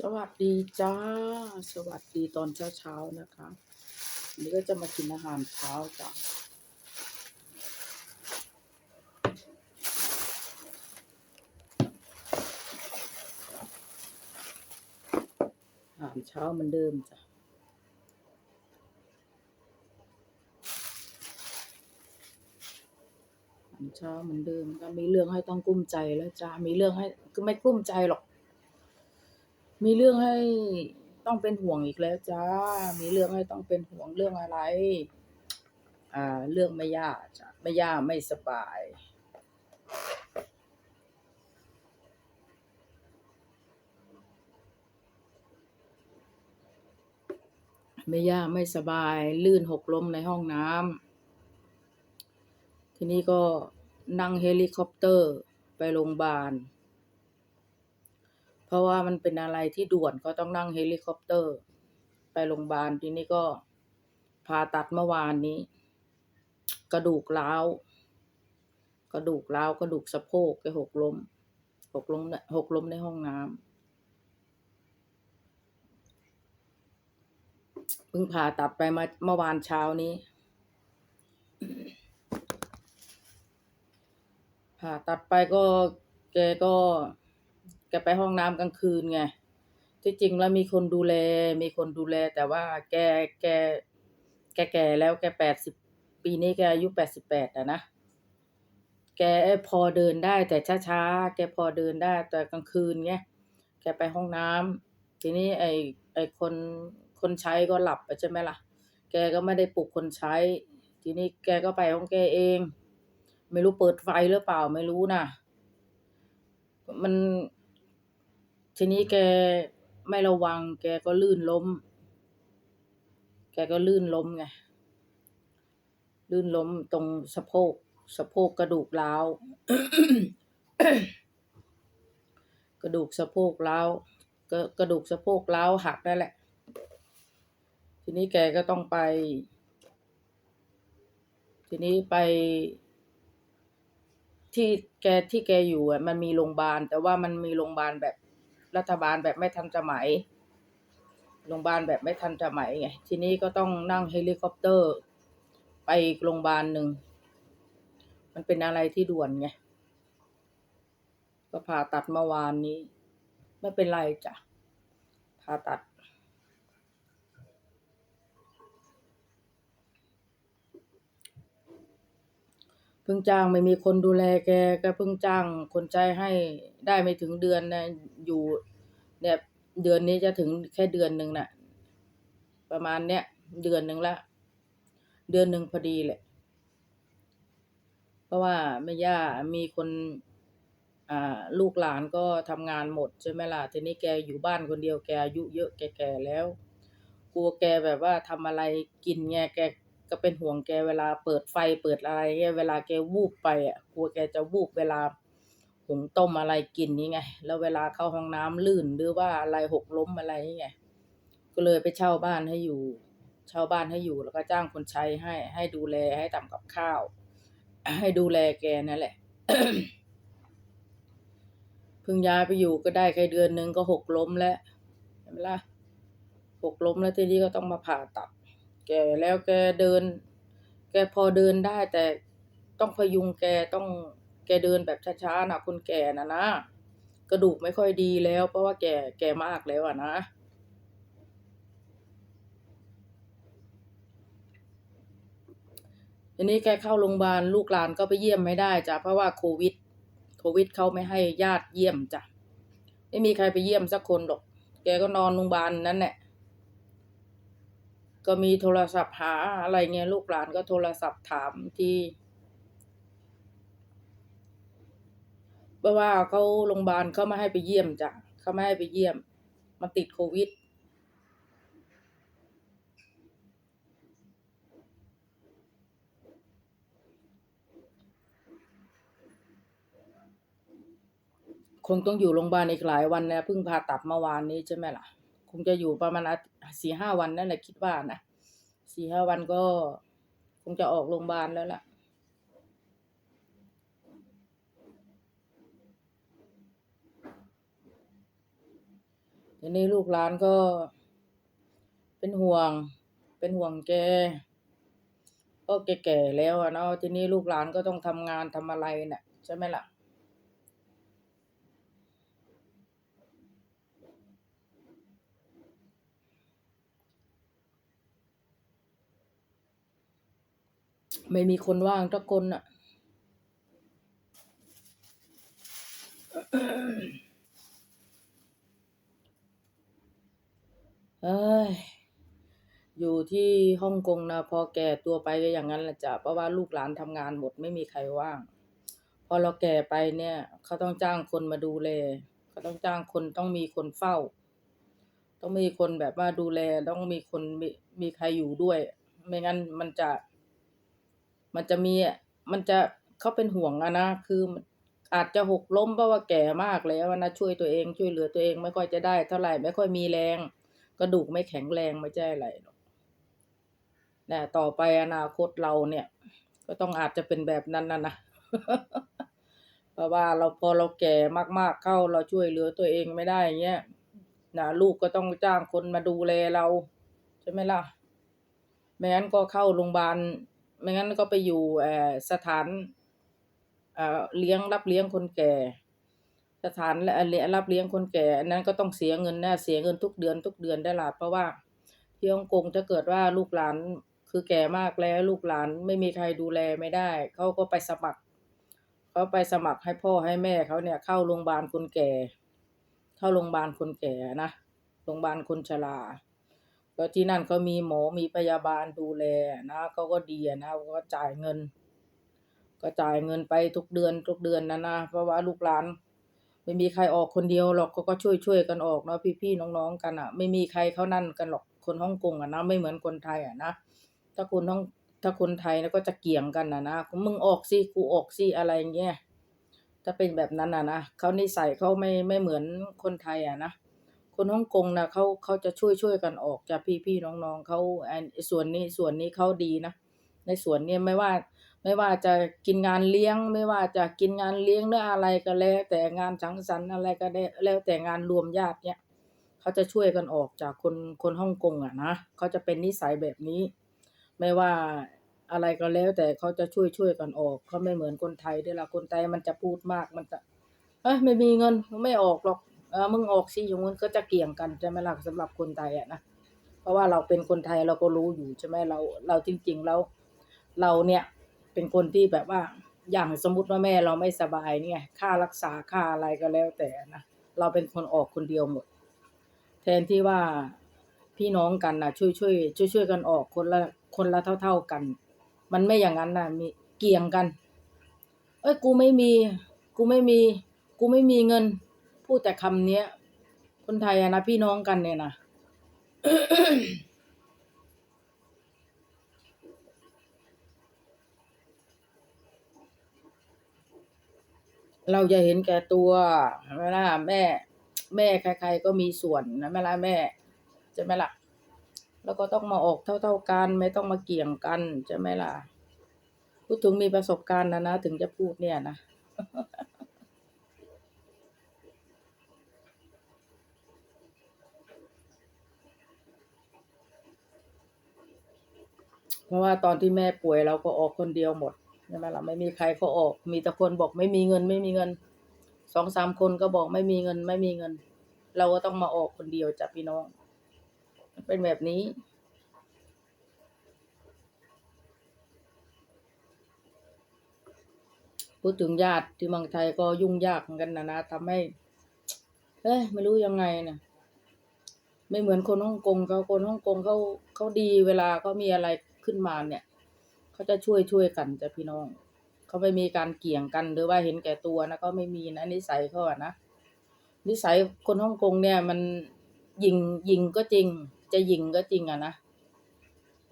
สวัสดีจ้า สวัสดีตอนเช้าๆนะคะวันนี้ก็จะมากินอาหารเช้าจ้ะอาหารเช้ามือนเดิมจ้ะอาหารเช้าเหมือนเดิมก็มีเรื่องให้ต้องกุ้มใจแล้วจ้ามีเรื่องให้คือไม่กุ้มใจหรอก มีเรื่องให้ต้องเป็นห่วงอีกแล้วจ้า มีเรื่องให้ต้องเป็นห่วงเรื่องอะไร อ่า เรื่องแม่ย่าจ้ะแม่ย่าไม่สบาย แม่ย่าไม่สบาย ลื่นหกล้มในห้องน้ำ ทีนี้ก็นั่งเฮลิคอปเตอร์ไปโรงพยาบาล เพราะว่ามันเป็นอะไรที่ด่วนก็ต้องนั่งเฮลิคอปเตอร์ ไปโรงพยาบาลทีนี้ก็ผ่าตัดเมื่อวานนี้ กระดูกร้าวกระดูกร้าวกระดูกสะโพกแกหกล้มหกล้มในหกล้มในห้องน้ำเพิ่งผ่าตัดไปมาเมื่อวานเช้านี้ผ่าตัดไปก็แกก็ กไปห้องน้ำกลางคืนไงที่จริงแล้วมีคนดูแล มีคนดูแล แต่ว่าแกแก แกแก่แล้วแกแปดสิบปีนี้แกอายุแปดสิบแปดอะนะ แกพอเดินได้แต่ช้าๆ แกพอเดินได้แต่กลางคืนไงแกไปห้องน้ำทีนี้ไอ้ไอ้คนคนใช้ก็หลับใช่ไหมล่ะ แกก็ไม่ได้ปลุกคนใช้ ทีนี้แกก็ไปของแกเอง ไม่รู้เปิดไฟหรือเปล่าไม่รู้นะมัน ทีนี้แกไม่ระวัง แกก็ลื่นล้ม แกก็ลื่นล้มไง ลื่นล้มตรงสะโพก สะโพกกระดูกร้าว กระดูกสะโพกร้าวกระกระดูกสะโพกร้าวหักนั่นแหละ ทีนี้แกก็ต้องไป ทีนี้ไปที่แกที่แกอยู่อะมันมีโรงพยาบาล แต่ว่ามันมีโรงพยาบาลแบบ รัฐบาลแบบไม่ทันสมัยโรงพยาบาลแบบไม่ทันสมัยไงทีนี้ก็ต้องนั่งเฮลิคอปเตอร์ ไปโรงพยาบาลหนึ่ง มันเป็นอะไรที่ด่วนไงก็ผ่าตัดเมื่อวานนี้ ไม่เป็นไรจ้ะผ่าตัด เพิ่งจ้างไม่มีคนดูแลแกก็เพิ่งจ้างคนใช้ให้ได้ไม่ถึงเดือนนะอยู่เนี่ยเดือนนี้จะถึงแค่เดือนหนึ่งน่ะ ประมาณเนี้ยเดือนหนึ่งล้วเดือนหนึ่งพอดีแหละ เพราะว่าแม่ย่ามีคนอ่าลูกหลานก็ทำงานหมดใช่ไหมล่ะทีนี้แกอยู่บ้านคนเดียวแกอายุเยอะแกแก่แล้วกลัวแกแบบว่าทำอะไรกินไงแก ก็เป็นห่วงแกเวลาเปิดไฟเปิดอะไรเงี้ยเวลาแกวูบไปอะกลัวแกจะวูบเวลาหุงต้มอะไรกินนี่ไง แล้วเวลาเข้าห้องน้ำลื่นหรือว่าอะไรหกล้มอะไรนี่ไง ก็เลยไปเช่าบ้านให้อยู่ เช่าบ้านให้อยู่แล้วก็จ้างคนใช้ให้ให้ดูแลให้ทำกับข้าว ให้ดูแลแกนั่นแหละเพิ่งย้ายไปอยู่ก็ได้แค่เดือนนึงก็หกล้มแล้วเห็นไหมล่ะหกล้มแล้วทีนี้ก็ต้องมาผ่าตัด แก่แล้วแกเดิน แกพอเดินได้ แต่ต้องพยุงแกต้องแกเดินแบบช้าๆนะคนแก่นะนะกระดูกไม่ค่อยดีแล้ว เพราะว่าแก่แก่มากแล้วอะนะทีนี้แกเข้าโรงพยาบาลลูกหลานก็ไปเยี่ยมไม่ได้จ้ะเพราะว่าโควิด โควิดเขาไม่ให้ญาติเยี่ยมจ้ะไม่มีใครไปเยี่ยมสักคนหรอก แกก็นอนโรงพยาบาลนั้นแหละ ก็มีโทรศัพท์หาอะไรเงี้ยลูกหลานก็โทรศัพท์ถามที่เพราะว่าเขาโรงพยาบาลเขาไม่ให้ไปเยี่ยมจ้ะเขาไม่ให้ไปเยี่ยม มันติดโควิดคงต้องอยู่โรงพยาบาลอีกหลายวันนะเพิ่งผ่าตัดเมื่อวานนี้ใช่ไหมล่ะ งจะอยู่ประมาณสี่ห้าวันนั่นแหละคิดว่านะสี่ห้าวันก็ คงจะออกโรงพยาบาลแล้วล่ะทีนี้ลูกหลานก็ เป็นห่วง เป็นห่วงแกก็แก่ๆแล้วอะเนาะทีนี้ลูกหลานก็ต้องทำงานทำอะไรน่ะใช่ไหมล่ะ ไม่มีคนว่างสักคนน่ะเอ้ย อยู่ที่ฮ่องกงนะพอแก่ตัวไปก็อย่างนั้นแหละจ้ะเพราะว่าลูกหลานทำงานหมดไม่มีใครว่าง พอเราแก่ไปเนี่ย เขาต้องจ้างคนมาดูแลเขาต้องจ้างคนต้องมีคนเฝ้า ต้องมีคนแบบว่าดูแล ต้องมีคนมีมีใครอยู่ด้วย ไม่งั้นมันจะ มันจะมีมันจะเขาเป็นห่วงอะนะคืออาจจะหกล้มเพราะว่าแก่มากแล้วนะช่วยตัวเองช่วยเหลือตัวเองไม่ค่อยจะได้เท่าไหร่ไม่ค่อยมีแรง กระดูกไม่แข็งแรงไม่ใช่อะไรหรอกแต่ต่อไปอนาคตเราเนี่ย ก็ต้องอาจจะเป็นแบบนั้นนะนะเพราะว่าเราพอเราแก่มากๆเข้าเราช่วยเหลือตัวเองไม่ได้อย่างเงี้ยนะลูกก็ต้องจ้างคนมาดูแลเรา ใช่ไหมล่ะไม่งั้นก็เข้าโรงพยาบาล ไม่งั้นก็ไปอยู่สถานเเลี้ยงรับเลี้ยงคนแก่ สถานเอ่อรับเลี้ยงคนแก่อันนั้นก็ต้องเสียเงินนะเสียเงินทุกเดือนๆได้ละเพราะว่าที่ฮ่องกงถ้าเกิดว่าลูกหลานคือแก่มากแล้วลูกหลานไม่มีใครดูแลไม่ได้เขาก็ไปสมัครเขาไปสมัครให้พ่อให้แม่เขาเนี่ยเข้าโรงพยาบาลคนแก่ เข้าโรงพยาบาลคนแก่นะโรงพยาบาลคนชรา แล้วที่นั่นเขามีหมอมีพยาบาลดูแลนะเขาก็ดีนะเขาก็จ่ายเงิน ก็จ่ายเงินไปทุกเดือนทุกเดือนนะนะเพราะว่าลูกหลาน ไม่มีใครออกคนเดียวหรอกเขาก็ช่วยๆกันออกเนาะพี่ๆน้องๆกันน่ะ ไม่มีใครเขานั่นกันหรอกคนฮ่องกงอะนะไม่เหมือนคนไทยอะนะถ้าคนฮ่องถ้าคนไทยนะก็จะเกี่ยงกันอะนะมึงออกสิกูออกสิอะไรอย่างเงี้ยถ้าเป็นแบบนั้นอะนะเขานิสัยเขาไม่ไม่เหมือนคนไทยอะนะ คนฮ่องกงนะเขาเขาจะช่วยๆกันออกจ้ะพี่ๆน้องๆเขาส่วนนี้ส่วนนี้เขาดีนะ ในส่วนนี้ไม่ว่าไม่ว่าจะกินงานเลี้ยง ไม่ว่าจะกินงานเลี้ยงหรืออะไรก็แล้ว แต่งานสังสรรค์อะไรก็ได้แล้วแต่งานรวมญาติเนี่ยเขาจะช่วยกันออกจากคนคนฮ่องกงอะนะเขาจะเป็นนิสัยแบบนี้ ไม่ว่าอะไรก็แล้ว แต่เขาจะช่วยๆกันออกเขาไม่เหมือนคนไทยด้วยละคนไทยมันจะพูดมากมันจะเฮ้ยไม่มีเงินไม่ออกหรอก เออมึงออกสิอย่างงู้นก็จะเกี่ยงกันใช่ไหมล่ะสำหรับคนไทยอะนะเพราะว่าเราเป็นคนไทยเราก็รู้อยู่ใช่ไหมเรา เราจริงๆแล้วเราเนี่ยเป็นคนที่แบบว่าอย่างสมมุติว่าแม่เราไม่สบายเนี่ย ค่ารักษาค่าอะไรก็แล้วแต่นะเราเป็นคนออกคนเดียวหมด แทนที่ว่าพี่น้องกันน่ะช่วยๆช่วยกันออกคนละคนละเท่า ๆกัน มันไม่อย่างนั้นน่ะมีเกี่ยงกันเฮ้ยกูไม่มี กูไม่มี กูไม่มีเงิน พูดแต่คำเนี้ยคนไทยอะนะพี่น้องกันเนี่ยนะเราอย่าเห็นแก่ตัวใช่ล่ะแม่ แม่ใคร ๆ ก็มีส่วนใช่ไหมล่ะแม่ใช่ไหมล่ะ แล้วก็ต้องมาออกเท่า ๆกัน ไม่ต้องมาเกี่ยงกันใช่ไหมล่ะพูดถึงมีประสบการณ์อะนะ ถึงจะพูดเนี่ยนะ เพราะว่าตอนที่แม่ป่วยเราก็ออกคนเดียวหมดใช่ไหมล่ะไม่มีใครเขาออก มีแต่คนบอกไม่มีเงินไม่มีเงิน2-3คนก็บอกไม่มีเงินไม่มีเงิน เราก็ต้องมาออกคนเดียวจ้ะพี่น้อง เป็นแบบนี้ พูดถึงญาติที่เมืองไทยก็ยุ่งยากเหมือนกันนะนะทำให้เอ๊ยไม่รู้ยังไงน่ะไม่เหมือนคนฮ่องกงเขาคนฮ่องกงเขาเขาดีเวลาเขามีอะไร ขึ้นมาเนี่ยเขาจะช่วยๆกันจ้ะพี่น้อง เขาไม่มีการเกี่ยงกันหรือว่าเห็นแก่ตัวนะเขาไม่มีนะนิสัยเขาอะนะนิสัยคนฮ่องกงเนี่ยมันยิงยิงก็จริง จะยิงก็จริงอะนะ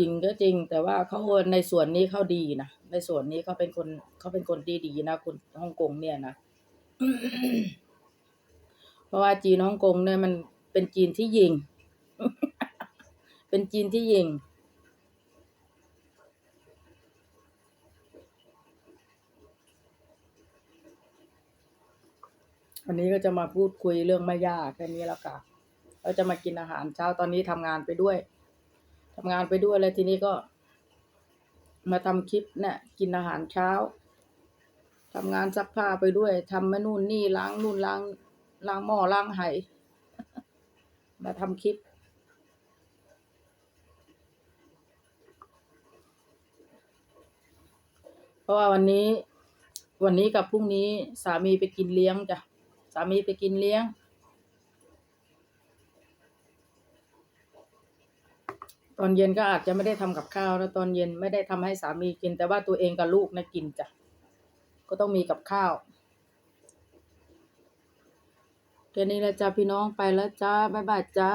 ยิงก็จริง แต่ว่าเขาในส่วนนี้เขาดีนะในส่วนนี้เขาเป็นคนเขาเป็นคนที่ดีนะคนฮ่องกงเนี่ยนะเพราะว่าจีนฮ่องกงเนี่ยมันเป็นจีนที่ยิง เป็นจีนที่ยิง วันนี้ก็จะมาพูดคุยเรื่องแม่ย่าแค่นี้แล้วกันเราจะมากินอาหารเช้าตอนนี้ทำงานไปด้วยทำงานไปด้วยแล้วทีนี้ก็ มาทำคลิปเนี่ยกินอาหารเช้าทำงานซักผ้าไปด้วยทำมานู่นนี่ล้างนู่นล้างล้างหม้อล้างไหมาทำคลิป เพราะว่าวันนี้ วันนี้กับพรุ่งนี้สามีไปกินเลี้ยงจ้ะามีไปกินเลี้ยง ตอนเย็นก็อาจจะไม่ได้ทำกับข้าวแล้วตอนเย็นไม่ได้ทำให้สามีกิน แต่ว่าตัวเองกับลูกนะกินจ้ะก็ต้องมีกับข้าวแค่นี้แหละจ้าพี่น้องไปแล้วจ้าบ๊ายบายจ้า